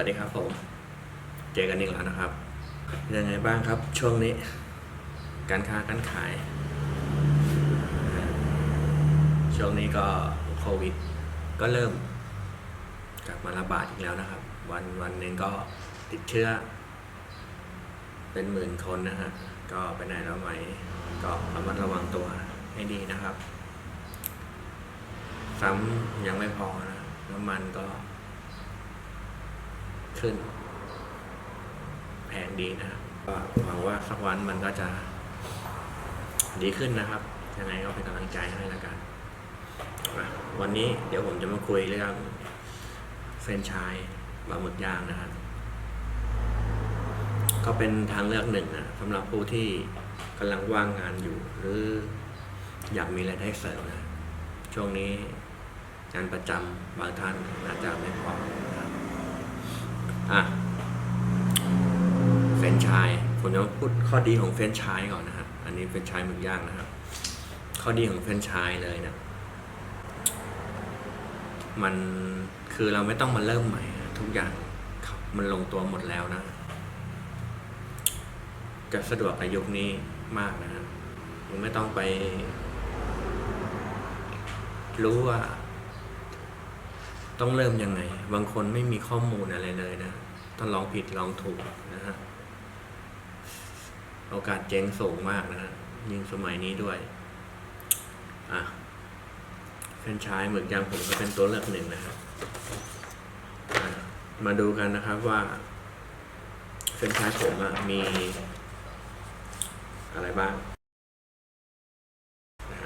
วัสดีครับผม เจอกันอีกแล้วนะครับ ยังไงบ้างครับช่วงนี้ การค้าการขาย ช่วงนี้ก็โควิด ก็เริ่มกลับมาระบาดอีกแล้วนะครับ วันวันหนึ่งก็ติดเชื้อ เป็นหมื่นคนนะฮะ ก็ไปไหนแล้วไหม ก็ระมัดระวังตัวให้ดีนะครับ ซ้ำยังไม่พอนะน้ำมันก็ ขึ้น แพงดีนะครับก็หวังว่าสักวันมันก็จะ ดีขึ้นนะครับ ยังไงก็เป็นกำลังใจให้แล้วกันวันนี้เดี๋ยวผมจะมาคุยเรื่องเฟรนชายบะหมึกย่างนะครับ ก็เป็นทางเลือกหนึ่งนะสำหรับผู้ที่กำลังว่างงานอยู่ หรืออยากมีรายได้เสริมนะ ช่วงนี้งานประจำบางท่านอาจจะไม่พอ อะเฟรนไชายผมจะพูดข้อดีของเฟรนไชายก่อนนะครับอันนี้เฟรนไชายหมึกย่างนะครับ ข้อดีของเฟรนไชายเลยนะมันคือเราไม่ต้องมาเริ่มใหม่ ทุกอย่างครับมันลงตัวหมดแล้วนะ จะสะดวกในยุคนี้มากนะครับไม่ต้องไปรู้ว่า ต้องเริ่มยังไง บางคนไม่มีข้อมูลอะไรเลยนะ ต้องลองผิดลองถูกนะฮะ โอกาสเจ๊งสูงมากนะฮะ ยิ่งสมัยนี้ด้วย อะเฟรนชายหมึกยางผมก็เป็นตัวเลือกหนึ่งนะครับมาดูกันนะครับว่าเฟรนชายผมอะมีอะไรบ้างนะ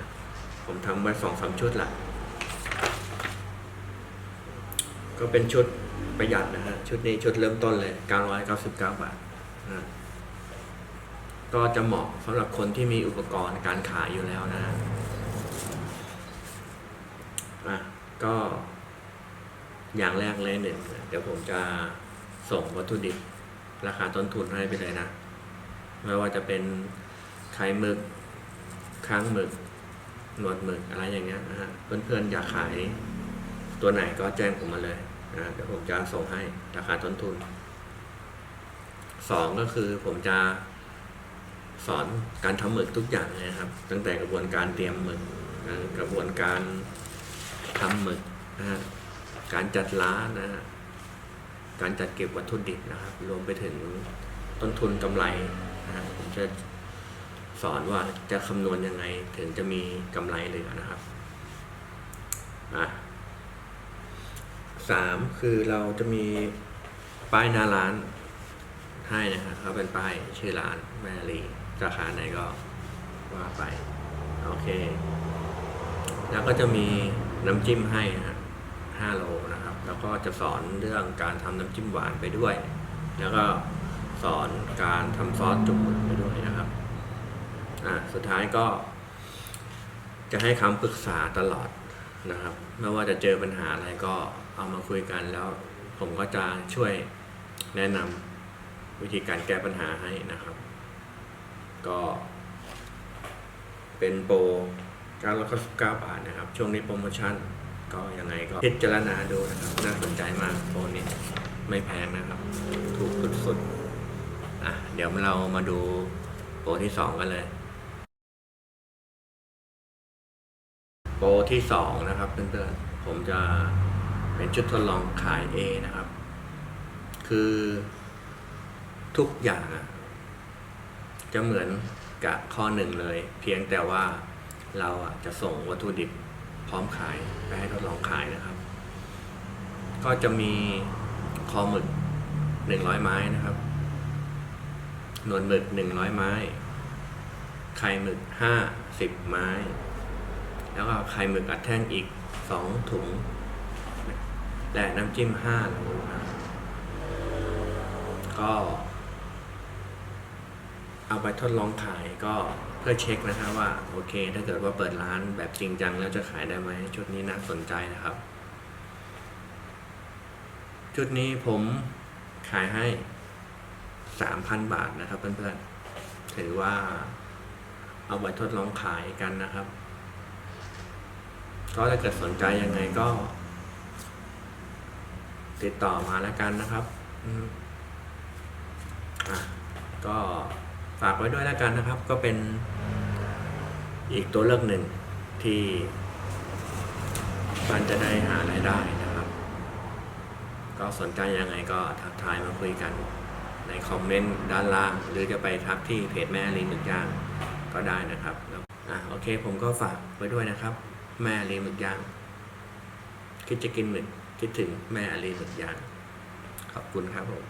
ผมทำไว้สองสามชุดละ ก็เป็นชุดประหยัดนะฮะ ชุดนี้ชุดเริ่มต้นเลย 999 บาทนะก็จะเหมาะสำหรับคนที่มีอุปกรณ์การขายอยู่แล้วนะฮะอะก็อย่างแรกเลยหนึ่งเดี๋ยวผมจะส่งวัตถุดิบราคาต้นทุนให้ไปเลยนะ ไม่ว่าจะเป็นไข่หมึกค้างหมึก หนวดหมึกอะไรอย่างเงี้ยนะฮะ เพื่อนๆอยากขายตัวไหนก็แจ้งผมมาเลย นะเดี๋ยวผมจะส่งให้ราคาต้นทุนสองก็คือผมจะสอนการทำหมึกทุกอย่างเลยนะครับ ตั้งแต่กระบวนการเตรียมหมึกนะกระบวนการทำหมึกนะฮะการจัดร้านนะฮะการจัดเก็บวัตถุดิบนะครับ รวมไปถึงต้นทุนกำไรนะฮะผมจะสอนว่าจะคำนวณยังไงถึงจะมีกำไรเหลือนะครับอะ สามคือเราจะมีป้ายหน้าร้านให้นะครับเขาเป็นป้ายชื่อร้านแม่ลีสาขาไหนก็ว่าไป โอเค แล้วก็จะมีน้ำจิ้มให้นะฮะห้าโลนะครับ แล้วก็จะสอนเรื่องการทำน้ำจิ้มหวานไปด้วย แล้วก็สอนการทำซอสจุ่มไปด้วยนะครับอะสุดท้ายก็ จะให้คำปรึกษาตลอดนะครับ ไม่ว่าจะเจอปัญหาอะไรก็ เอามาคุยกันแล้ว ผมก็จะช่วยแนะนำวิธีการแก้ปัญหาให้นะครับ ก็ เป็นโปร999 บาทนะครับ ช่วงนี้โปรโมชั่นก็ยังไงก็พิจารณาดูนะครับ น่าสนใจมากโปรนี้ไม่แพงนะครับ ถูกสุดๆอะเดี๋ยวเรามาดูโปรที่สองกันเลย โปรที่สองนะครับเพื่อนๆผมจะ เป็นชุดทดลองขายเอนะครับ คือทุกอย่างอะจะเหมือนกับข้อหนึ่งเลย เพียงแต่ว่าเราอะจะส่งวัตถุดิบพร้อมขายไปให้ทดลองขายนะครับ ก็จะมีคอหมึกหนึ่งร้อยไม้นะครับ นวดหมึกหนึ่งร้อยไม้ ไข่หมึกห้าสิบไม้ แล้วก็ไข่หมึกอัดแท่งอีกสองถุง และน้ำจิ้มห้าโลนะก็ เอาไปทดลองขายก็เพื่อเช็คนะครับว่า โอเค ถ้าเกิดว่าเปิดร้านแบบจริงจังแล้วจะขายได้ไหมชุดนี้น่าสนใจนะครับ ชุดนี้ผมขายให้สามพันบาทนะครับเพื่อนๆถือว่าเอาไปทดลองขายกันนะครับ ก็ถ้าเกิดสนใจยังไงก็ ติดต่อมาแล้วกันนะครับอะก็ฝากไว้ด้วยแล้วกันนะครับ ก็เป็นอีกตัวเลือกหนึ่งที่มันจะได้หารายได้นะครับ ก็สนใจยังไงก็ทักทายมาคุยกันในคอมเมนต์ด้านล่าง หรือจะไปทักที่เพจแม่ลีหมึกย่างก็ได้นะครับแล้วอะโอเคผมก็ฝากไว้ด้วยนะครับ แม่ลีหมึกย่างคิดจะกินหมึก คิดถึงแม่ลีหมึกย่างขอบคุณครับผม